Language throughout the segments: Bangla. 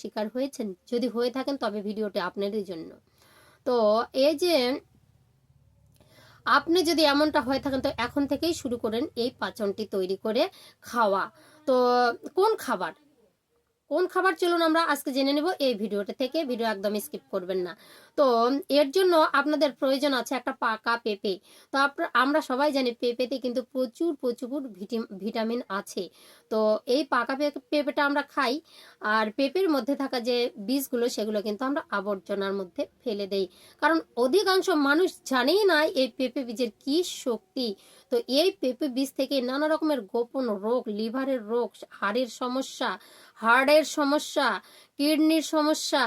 শিকার হয়েছেন, যদি হয়ে থাকেন তবে ভিডিওটি আপনাদের জন্য। তো এই যে আপনি যদি এমনটা হয়ে থাকেন, তো এখন থেকেই শুরু করেন এই পাচনটি তৈরি করে খাওয়া। তো কোন খাবার? কোন খাবার চলুন আমরা আজকে জেনে নেব এই ভিডিওটা থেকে। ভিডিও একদম স্কিপ করবেন না। তো এর জন্য আপনাদের প্রয়োজন আছে একটা পাকা পেঁপে। তো আমরা সবাই জানি পেঁপেতে কিন্তু প্রচুর প্রচুর ভিটাম- ভিটামিন আছে। তো এই পাকা পেঁপেটা আমরা খাই। আর পেঁপের মধ্যে থাকা যে বীজগুলো, সেগুলো কিন্তু আমরা আবর্জনার মধ্যে ফেলে দেই। কারণ অধিকাংশ মানুষ জানেই না এই পেঁপে বীজের কি শক্তি। তো এই পেঁপে বীজ থেকে নানা রকমের গোপন রোগ, লিভারের রোগ, হাড়ের সমস্যা হার্টের সমস্যা, কিডনির সমস্যা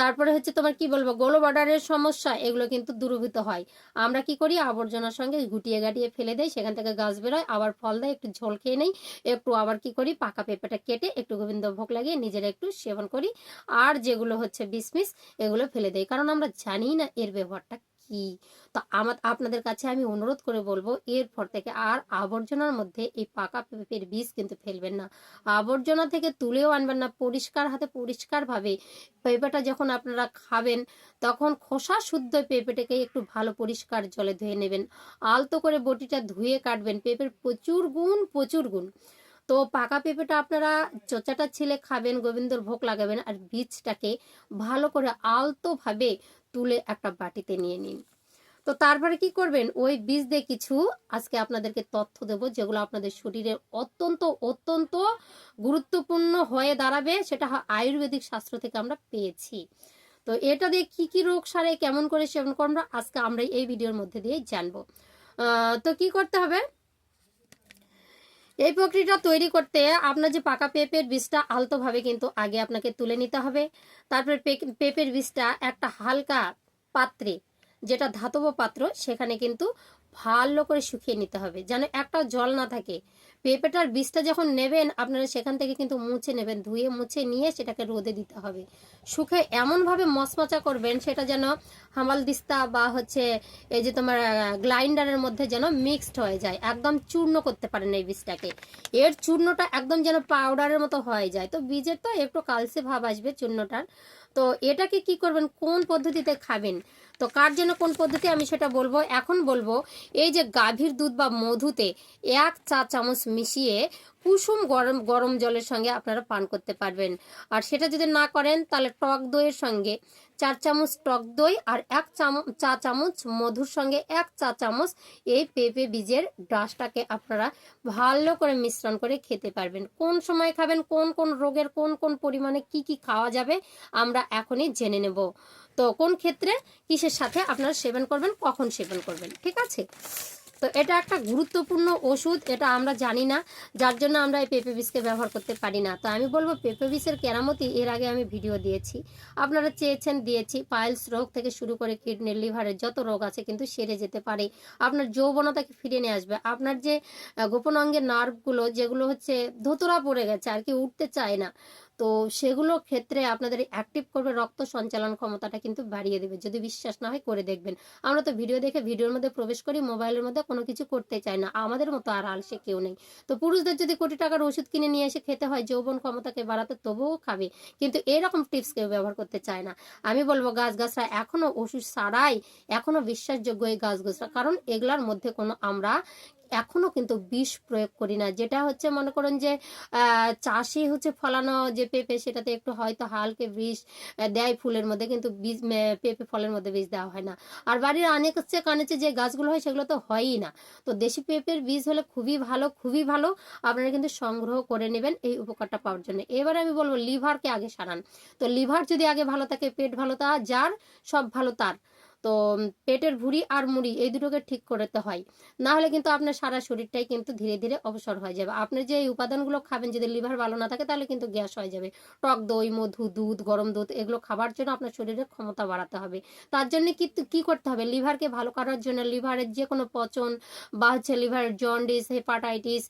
তারপরে হচ্ছে তোমার কি বলব, গোলবাডারের সমস্যা, এগুলো কিন্তু দূরভূত হয়। আমরা কি করি, আবর্জনার সঙ্গে গুটিয়ে গাটিয়ে ফেলে দেই, সেখান থেকে গাছ বেরোয়, আবার ফল দেয়, একটু ঝোল খেয়ে নেই, একটু আবার কি করি, পাকা পেঁপেটা কেটে একটু গোবিন্দভোগ লাগিয়ে নিজেরা একটু সেবন করি, আর যেগুলো হচ্ছে বিসমিস, এগুলো ফেলে দেয় কারণ আমরা জানি না এর ব্যবহারটা কি? তো আমার আপনাদের কাছে আমি অনুরোধ করে বলব, এরপর থেকে আর আবর্জনার মধ্যে এই পাকা পেঁপের বীজ কিন্তু ফেলবেন না। আবর্জনা থেকে তুলেও আনবেন না, পরিষ্কার হাতে পরিষ্কারভাবে পেঁপেটা যখন আপনারা খাবেন, তখন খোসা শুদ্ধ পেঁপেটাকে একটু ভালো পরিষ্কার জলে ধুয়ে নেবেন। আলতো করে বটিটা ধুয়ে কাটবেন, পেঁপের প্রচুর গুণ প্রচুর গুণ। তো পাকা পেঁপেটা আপনারা চোচাটা ছিলে খাবেন গোবিন্দর ভোগ লাগাবেন, আর বীজটাকে ভালো করে আলতোভাবে তুলে একটা বাটিতে নিয়ে নিন। তো তারপরে কি করবেন? ওই বীজ দিয়ে কিছু আজকে আপনাদেরকে তথ্য দেব, যেগুলো আপনাদের শরীরের অত্যন্ত অত্যন্ত গুরুত্বপূর্ণ হয়ে দাঁড়াবে, সেটা আয়ুর্বেদিক শাস্ত্র থেকে আমরা পেয়েছি। তো এটা দিয়ে কি কি রোগ সারে, কেমন করে সেবন করব আজকে আমরা এই ভিডিওর মধ্যে দিয়ে জানব। তো কি করতে হবে? এই প্রক্রিয়াটা তৈরি করতে আপনার যে পাকা পেঁপের বীজটা আলতোভাবে কিন্তু আগে আপনাকে তুলে নিতে হবে। তারপরে পেঁপের বীজটা একটা হালকা পাত্রে, যেটা ধাতব পাত্র, সেখানে কিন্তু ভালো করে শুকিয়ে নিতে হবে, যেন একটা জল না থাকে। পেঁপেটার বীজটা যখন নেবেন, আপনারা সেখান থেকে কিন্তু মুছে নেবেন, ধুয়ে মুছে নিয়ে সেটাকে রোদে দিতে হবে। শুকে এমনভাবে মচমচা করবেন, সেটা যেন হামাল দিস্তা বা হচ্ছে এই যে তোমার গ্লাইন্ডারের মধ্যে যেন মিক্সড হয়ে যায়, একদম চূর্ণ করতে পারেন এই বীজটাকে। এর চূর্ণটা একদম যেন পাউডারের মতো হয়ে যায়। তো বীজের তো একটু কালসে ভাব আসবে চূর্ণটার। তো এটাকে কি করবেন? কোন পদ্ধতিতে খাবেন? তো কার জন্য কোন পদ্ধতি আমি সেটা বলব? এখন বলব, এই যে গাভীর দুধ বা মধুতে এক চা চামচ মিশিয়ে কুসুম গরম গরম জলের সঙ্গে আপনারা পান করতে পারবেন। আর সেটা যদি না করেন, তাহলে টক দইয়ের সঙ্গে চার চামচ টক দই আর এক চামচ চা চামচ মধুর সঙ্গে এক চা চামচ এই পেঁপে বীজের ডাসটাকে আপনারা ভালো করে মিশ্রণ করে খেতে পারবেন। কোন সময় খাবেন, কোন কোন রোগের, কোন কোন পরিমাণে কি কি খাওয়া যাবে আমরা এখনই জেনে নেব। তো কোন ক্ষেত্রে কিসের সাথে আপনারা সেবন করবেন, কখন সেবন করবেন, ঠিক আছে? তো এটা একটা গুরুত্বপূর্ণ ওষুধ, এটা আমরা জানি না। যার জন্য আমরা এই পেঁপে বীজকে ব্যবহার করতে পারি না। তো আমি বলব, পেঁপে বীজের কেরামতি এর আগে আমি ভিডিও দিয়েছি। আপনারা চেয়েছেন, দিয়েছি। পাইলস রোগ থেকে শুরু করে কিডনির, লিভারের যত রোগ আছে কিন্তু সেরে যেতে পারে। আপনার যৌবনতাকে ফিরে নিয়ে আসবে। আপনার যে গোপন অঙ্গের নার্ভগুলো, যেগুলো হচ্ছে ধুতুরা পড়ে গেছে, আর কি উঠতে চায় না। তো সেগুলো ক্ষেত্রে আপনাদের অ্যাক্টিভ করবে রক্ত সঞ্চালন ক্ষমতাটা কিন্তু বাড়িয়ে দেবে। যদি বিশ্বাস না হয় করে দেখবেন। আমরা তো ভিডিও দেখে ভিডিওর মধ্যে প্রবেশ করি মোবাইলের মধ্যে কোনো কিছু করতে চাই না। আমাদের মতো আর আলসে কেউ নেই। তো পুরুষদের যদি কোটি টাকার ওষুধ কিনে নিয়ে এসে খেতে হয়, যৌবন ক্ষমতাকে বাড়াতে তবুও খাবে। কিন্তু এরকম টিপস কেউ ব্যবহার করতে চায় না। আমি বলব গাছ গাছরা এখনও ওষুধ ছাড়াই এখনও বিশ্বাসযোগ্য এই গাছ গাছরা কারণ এগুলার মধ্যে কোনো আমরা এখনও কিন্তু বিষ প্রয়োগ করি না। যেটা হচ্ছে মনে করেন যে চাষি হচ্ছে ফলানো যে পেঁপে, সেটাতে একটু হয়তো হালকে বিষ দেয় ফুলের মধ্যে, কিন্তু বীজ পেঁপে ফলের মধ্যে বীজ দেওয়া হয় না। আর বাড়ির অনেক হচ্ছে কানেচে যে গাছগুলো হয়, সেগুলো তো হয়ই না। তো দেশি পেঁপের বীজ হলে খুবই ভালো খুবই ভালো। আপনারা কিন্তু সংগ্রহ করে নেবেন এই উপকারটা পাওয়ার জন্য। এবারে আমি বলব, লিভারকে আগে সারান। তো লিভার যদি আগে ভালো থাকে, পেট ভালো তা, যার সব ভালো তার। তো পেটের ভুঁড়ি আর মুড়ি এই দুটোকে ঠিক করতে হয়। না হলে কিন্তু আপনার সারা শরীরটাই কিন্তু ধীরে ধীরে অবসর হয়ে যাবে। আপনি যে এই উপাদানগুলো খাবেন, যদি লিভার ভালো না থাকে, তাহলে কিন্তু গ্যাস হয়ে যাবে। টক দই, মধু, দুধ, গরম দুধ, এগুলো খাবার জন্য আপনার শরীরের ক্ষমতা বাড়াতে হবে। তার জন্য কি কি করতে হবে? লিভারকে ভালো করার জন্য লিভারের যে কোনো পচন বা হচ্ছে লিভারের জন্ডিস, হেপাটাইটিস,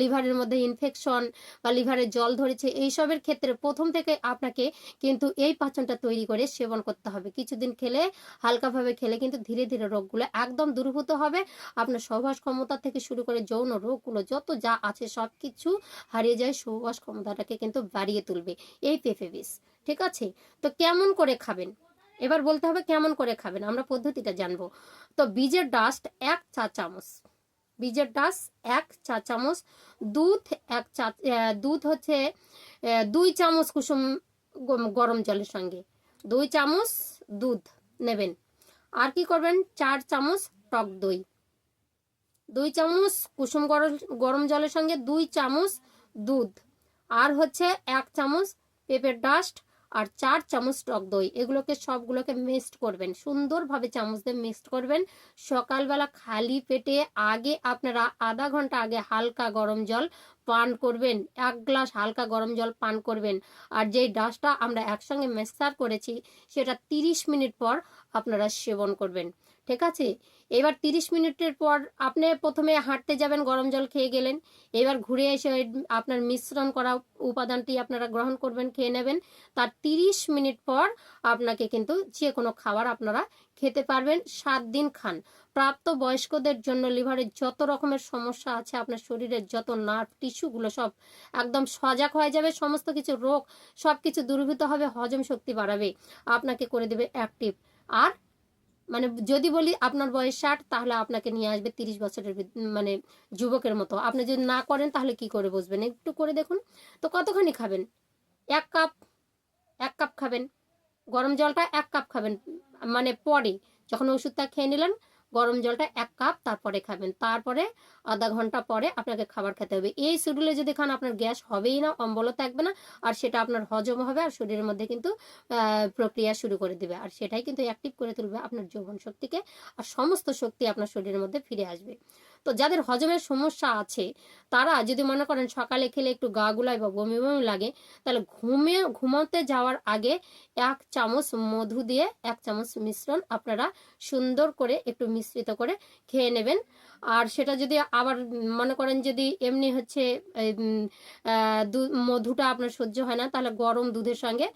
লিভারের মধ্যে ইনফেকশন বা লিভারে জল ধরেছে, এইসবের ক্ষেত্রে প্রথম থেকে আপনাকে কিন্তু এই পাচনটা তৈরি করে সেবন করতে হবে। কিছুদিন খেলে হালকা আলাদাভাবে খেলে কিন্তু ধীরে ধীরে রোগগুলো একদম দূরীভূত হবে। আপনার সহবাস ক্ষমতা থেকে শুরু করে যৌন রোগগুলো যত যা আছে সব কিছু হারিয়ে যায়, সহবাস ক্ষমতাটাকে কিন্তু বাড়িয়ে তুলবে। এই পেঁপে বীজ ঠিক আছে? তো কেমন করে খাবেন? এবার বলতে হবে কেমন করে খাবেন, আমরা পদ্ধতিটা জানব। তো বীজের ডাস্ট এক চা চামচ, বীজের ডাস্ট এক চা চামচ, দুধ এক চা দুধ হচ্ছে দুই চামচ কুসুম গরম জলের সঙ্গে, দুই চামচ দুধ নেবেন। আর কি করবেন? চার চামচ টক দই। দুই চামচ কুসুম গরম গরম জলের সঙ্গে দুই চামচ দুধ। আর হচ্ছে এক চামচ পেঁপের ডাস্ট আর চার চামচ টক দই, এগুলোকে সবগুলোকে মিক্সড করবেন। সুন্দরভাবে চামচ দিয়ে মিক্সড করবেন। সকালবেলা খালি পেটে আগে আপনারা আধা ঘণ্টা আগে হালকা গরম জল পান করবেন, এক গ্লাস হালকা গরম জল পান করবেন। আর যেই ডাসটা আমরা একসঙ্গে মেসার করেছি, সেটা তিরিশ মিনিট পর আপনারা সেবন করবেন। ঠিক আছে? এবার তিরিশ মিনিটের পর আপনি প্রথমে হাঁটতে যাবেন, গরম জল খেয়ে গেলেন। এবার ঘুরে এসে আপনার মিশ্রণ করা উপাদানটি আপনারা গ্রহণ করবেন, খেয়ে নেবেন। তার তিরিশ মিনিট পর আপনাকে কিন্তু যে কোনো খাবার আপনারা খেতে পারবেন, সাত দিন খান। প্রাপ্ত বয়স্কদের জন্য লিভারের যত রকমের সমস্যা আছে, আপনার শরীরের যত নার্ভ টিস্যুগুলো সব একদম সজাগ হয়ে যাবে, সমস্ত কিছু রোগ সব কিছু দূরীভূত হবে, হজম শক্তি বাড়াবে। আপনাকে করে দেবে অ্যাক্টিভ আর মানে যদি বলি আপনার বয়স ষাট, তাহলে আপনাকে নিয়ে আসবে তিরিশ বছরের মানে যুবকের মতো। আপনি যদি না করেন, তাহলে কি করে বসবেন? একটু করে দেখুন। তো কতখানি খাবেন? এক কাপ এক কাপ খাবেন। গরম জলটা এক কাপ খাবেন। মানে পরে, যখন ওষুধটা খেয়ে নিলেন গরম জলটা এক কাপ তারপরে খাবেন। তারপরে আধা ঘণ্টা পরে আপনাকে খাবার খেতে হবে। এই শিডিউলে যদি খান, আপনার গ্যাস হবেই না অম্বল থাকবে না, আর সেটা আপনার হজম হবে আর শরীরের মধ্যে কিন্তু প্রক্রিয়া শুরু করে দিবে। আর সেটাই কিন্তু অ্যাক্টিভ করে তুলবে আপনার যৌবন শক্তিকে, আর সমস্ত শক্তি আপনার শরীরের মধ্যে ফিরে আসবে। তো যাদের হজমের সমস্যা আছে, তারা যদি মনে করেন সকালে খেলে একটু গা গুলায় বা বমি বমি লাগে, তাহলে ঘুমে, ঘুমাতে যাওয়ার আগে এক চামচ মধু দিয়ে এক চামচ মিশ্রণ আপনারা সুন্দর করে একটু মিশ্রিত করে খেয়ে নেবেন। আর সেটা যদি আবার মনে করেন যদি এমনি হচ্ছে মধুটা আপনার সহ্য হয় না, তাহলে গরম দুধের সঙ্গে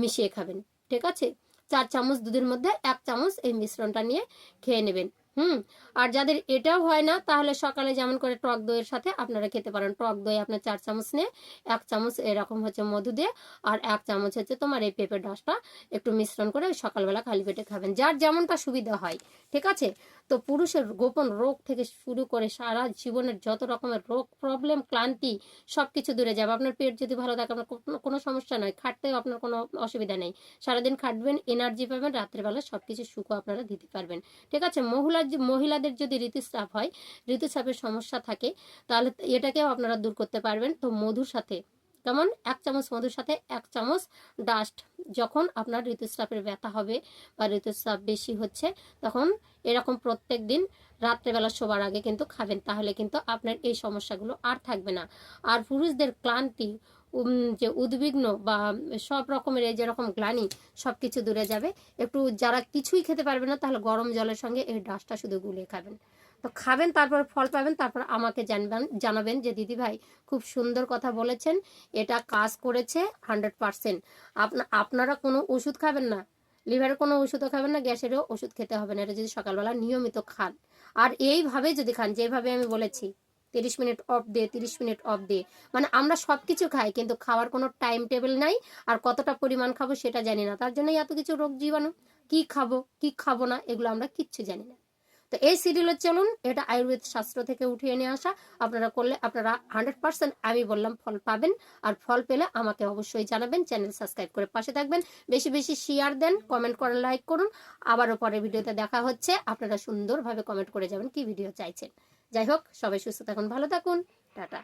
মিশিয়ে খাবেন, ঠিক আছে? চার চামচ দুধের মধ্যে এক চামচ এই মিশ্রণটা নিয়ে খেয়ে নেবেন। হুম, আর যাদের এটাও হয় না, তাহলে সকালে যেমন করে টক দইয়ের সাথে আপনারা খেতে পারেন। টক দই আপনার চার চামচ নিয়ে, এক চামচ এরকম হচ্ছে মধু দিয়ে, আর এক চামচ হচ্ছে তোমার এই পেঁপের ডাসটা একটু মিশ্রণ করে সকালবেলা খালি পেটে খাবেন। যার যেমনটা সুবিধা হয়, ঠিক আছে? তো পুরুষের গোপন রোগ থেকে শুরু করে সারা জীবনের যত রকমের রোগ প্রবলেম ক্লান্তি সব কিছু দূরে যাবে। আপনার পেট যদি ভালো থাকে, আপনার কোনো- সমস্যা নয় খাটতেও আপনার কোনো অসুবিধা নেই। সারাদিন খাটবেন এনার্জি পাবেন, রাত্রেবেলা সব কিছু সুখও আপনারা দিতে পারবেন। ঠিক আছে? মহিলার যে- মহিলাদের যদি ঋতুস্রাব হয়, ঋতুস্রাবের সমস্যা থাকে, তাহলে এটাকেও আপনারা দূর করতে পারবেন। তো মধুর সাথে, কেমন? এক চামচ মধুর সাথে এক চামচ ডাস্ট। যখন আপনার ঋতুস্রাবের ব্যথা হবে বা ঋতুস্রাব বেশি হচ্ছে, তখন এরকম প্রত্যেক দিন রাত্রেবেলা শোবার আগে কিন্তু খাবেন। তাহলে কিন্তু আপনার এই সমস্যাগুলো আর থাকবে না। আর পুরুষদের ক্লান্তি যে উদ্বিগ্ন বা সব রকমের এই যেরকম গ্লানি সব কিছু দূরে যাবে, একটু যারা কিছুই খেতে পারবে না তাহলে গরম জলের সঙ্গে এই ডাসটা শুধু গুলিয়ে খাবেন। তো খাবেন, তারপর ফল পাবেন, তারপর আমাকে জানবেন, জানাবেন যে দিদি ভাই খুব সুন্দর কথা বলেছেন, এটা কাজ করেছে হান্ড্রেড পার্সেন্ট। আপনারা কোনো ওষুধ খাবেন না লিভারের কোনো ওষুধও খাবেন না, গ্যাসেরও ওষুধ খেতে হবে না, এটা যদি সকালবেলা নিয়মিত খান। আর এইভাবে যদি খান, যেভাবে আমি বলেছি তিরিশ মিনিট অফ দে তিরিশ মিনিট অফ দে মানে আমরা সব কিছু খাই, কিন্তু খাওয়ার কোনো টাইম টেবিল নাই, আর কতটা পরিমাণ খাব সেটা জানি না। তার জন্যই এত কিছু রোগ জীবাণু, কি খাব কি খাব না, এগুলো আমরা কিচ্ছু জানি না। তো এই সিরিয়ালের চলুন, এটা আয়ুর্বেদ শাস্ত্র থেকে উঠিয়ে নিয়ে আসা। আপনারা করলে আপনারা হান্ড্রেড পার্সেন্ট আমি বললাম ফল পাবেন, আর ফল পেলে আমাকে অবশ্যই জানাবেন চ্যানেল সাবস্ক্রাইব করে পাশে থাকবেন। বেশি বেশি শেয়ার দেন কমেন্ট করেন লাইক করুন। আবারও পরের ভিডিওতে দেখা হচ্ছে, আপনারা সুন্দরভাবে কমেন্ট করে যাবেন কি ভিডিও চাইছেন। যাই হোক সবাই সুস্থ থাকুন ভালো থাকুন টাটা।